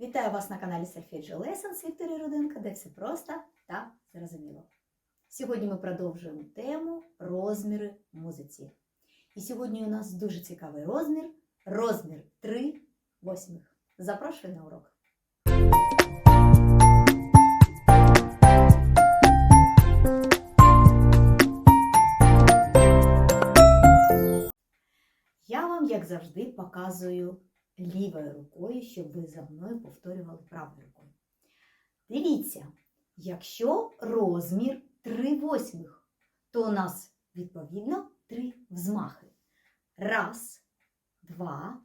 Вітаю вас на каналі Solfeggio Lessons Вікторія Руденка, де все просто та зрозуміло. Сьогодні ми продовжуємо тему розміри музиці. І сьогодні у нас дуже цікавий розмір розмір 3 восьмих. Запрошую на урок. Я вам, як завжди, показую лівою рукою, щоб ви за мною повторювали правою рукою. Дивіться, якщо розмір 3 восьмих, то у нас відповідно 3 взмахи. Раз, два,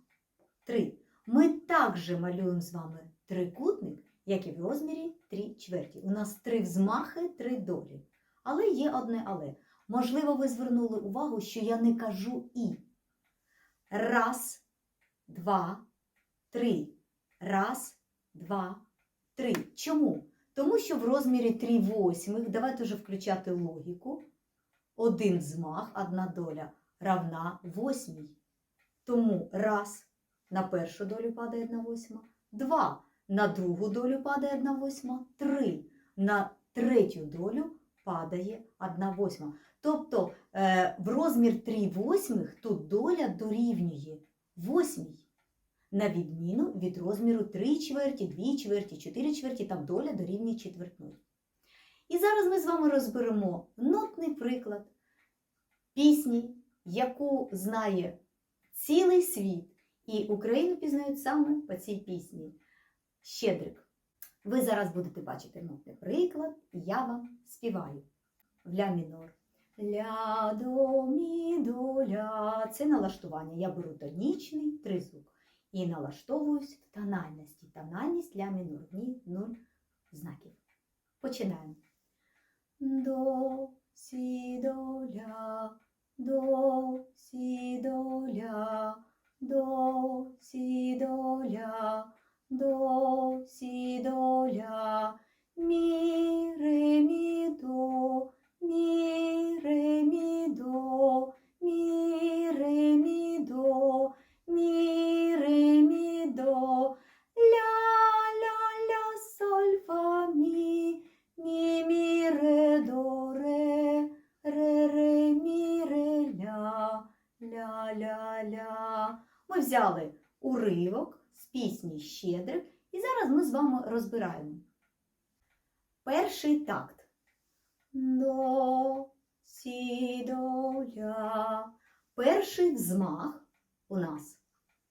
три. Ми також малюємо з вами трикутник, як і в розмірі 3 чверті. У нас три взмахи, три долі. Але є одне але. Можливо, ви звернули увагу, що я не кажу і. Раз, два, три. Раз, два, три. Чому? Тому що в розмірі 3 восьмих, давайте вже включати логіку. Один взмах, одна доля равна восьмій. Тому раз на першу долю падає одна восьма, два на другу долю падає одна восьма, три на третю долю падає одна восьма. Тобто е, в розмір 3 восьмих тут доля дорівнює восьмій. На відміну від розміру 3 чверті, 2 чверті, 4 чверті, там доля дорівнює четвертної. І зараз ми з вами розберемо нотний приклад пісні, яку знає цілий світ, і Україну пізнають саме по цій пісні. Щедрик. Ви зараз будете бачити нотний приклад, я вам співаю в ля мінор. Ля, до, мі, до, ля. Це налаштування. Я беру тонічний тризвук і налаштовуюсь в тональності. Тональність для мінор. Ні, нуль знаків. Починаємо. До, сі, до, ля, до, сі, до, ля, до, сі, до, ля, до, Ми взяли уривок з пісні Щедрик, і зараз ми з вами розбираємо. Перший такт. До, сі, до, ля. Перший взмах у нас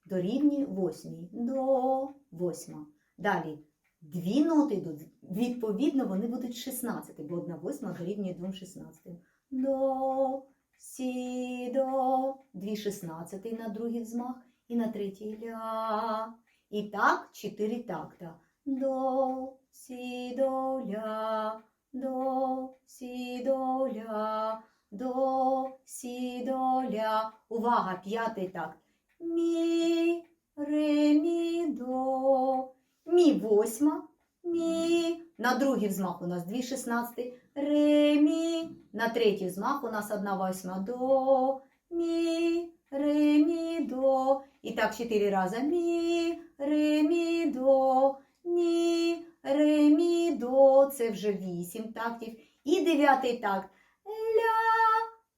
дорівнює восьмій. До, восьма. Далі дві ноти йдуть. Відповідно, вони будуть 16, бо одна восьма дорівнює двом 16. До, сі, до, дві 16 на другий взмах і на третій ля. І так чотири такта. До, сі, до, ля, до, сі, до, ля, до, сі, до, ля. Увага, п'ятий такт. Мі, ре, мі, до. Мі восьма, мі. На другий взмах у нас дві шістнадцяти. Ре, мі. На третій взмах у нас одна восьма. До, мі, ре, мі, до. І так чотири рази. Мі, ре, мі, до, мі, ре, мі, до. Це вже вісім тактів. І дев'ятий такт. Ля,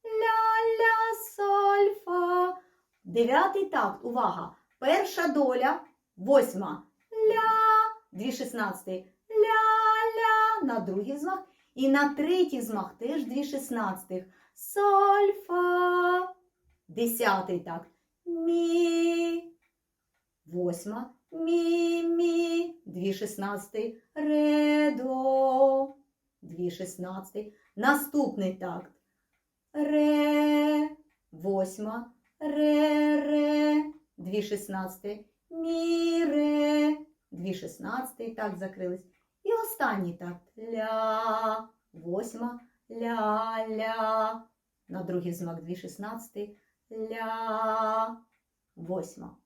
ля, ля, соль, фа. Дев'ятий такт. Увага. Перша доля. Восьма. Ля. Дві шістнадцяти. Ля, ля. На другий взмах. І на третій взмах теж дві шістнадцятих. Соль, фа. Десятий такт. Мі. Восьма. Мі, мі. Дві шістнадцяти. Ре. Дві шістнадцяти. Наступний такт. Ре. Восьма. Ре, ре. Дві шістнадцяти. Мі, ре. Дві шістнадцяти. Так, закрились. І останній такт. Ля. Восьма. Ля, ля. На другий знак дві шістнадцяти. Ля. Восьма.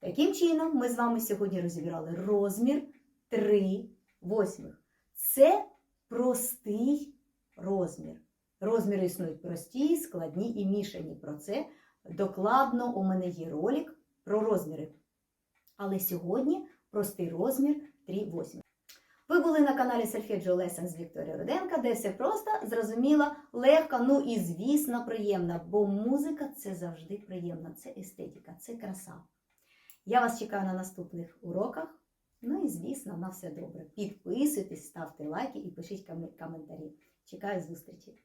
Таким чином, ми з вами сьогодні розібрали розмір 3 восьмих. Це простий розмір. Розміри існують прості, складні і мішані. Про це докладно у мене є ролик про розміри. Але сьогодні простий розмір 3 восьмих. Ви були на каналі Solfeggio Lessons з Вікторією Руденка, де все просто, зрозуміло, легко, ну і звісно, приємно, бо музика це завжди приємно, це естетика, це краса. Я вас чекаю на наступних уроках. Ну і звісно, на все добре. Підписуйтесь, ставте лайки і пишіть коментарі. Чекаю зустрічі!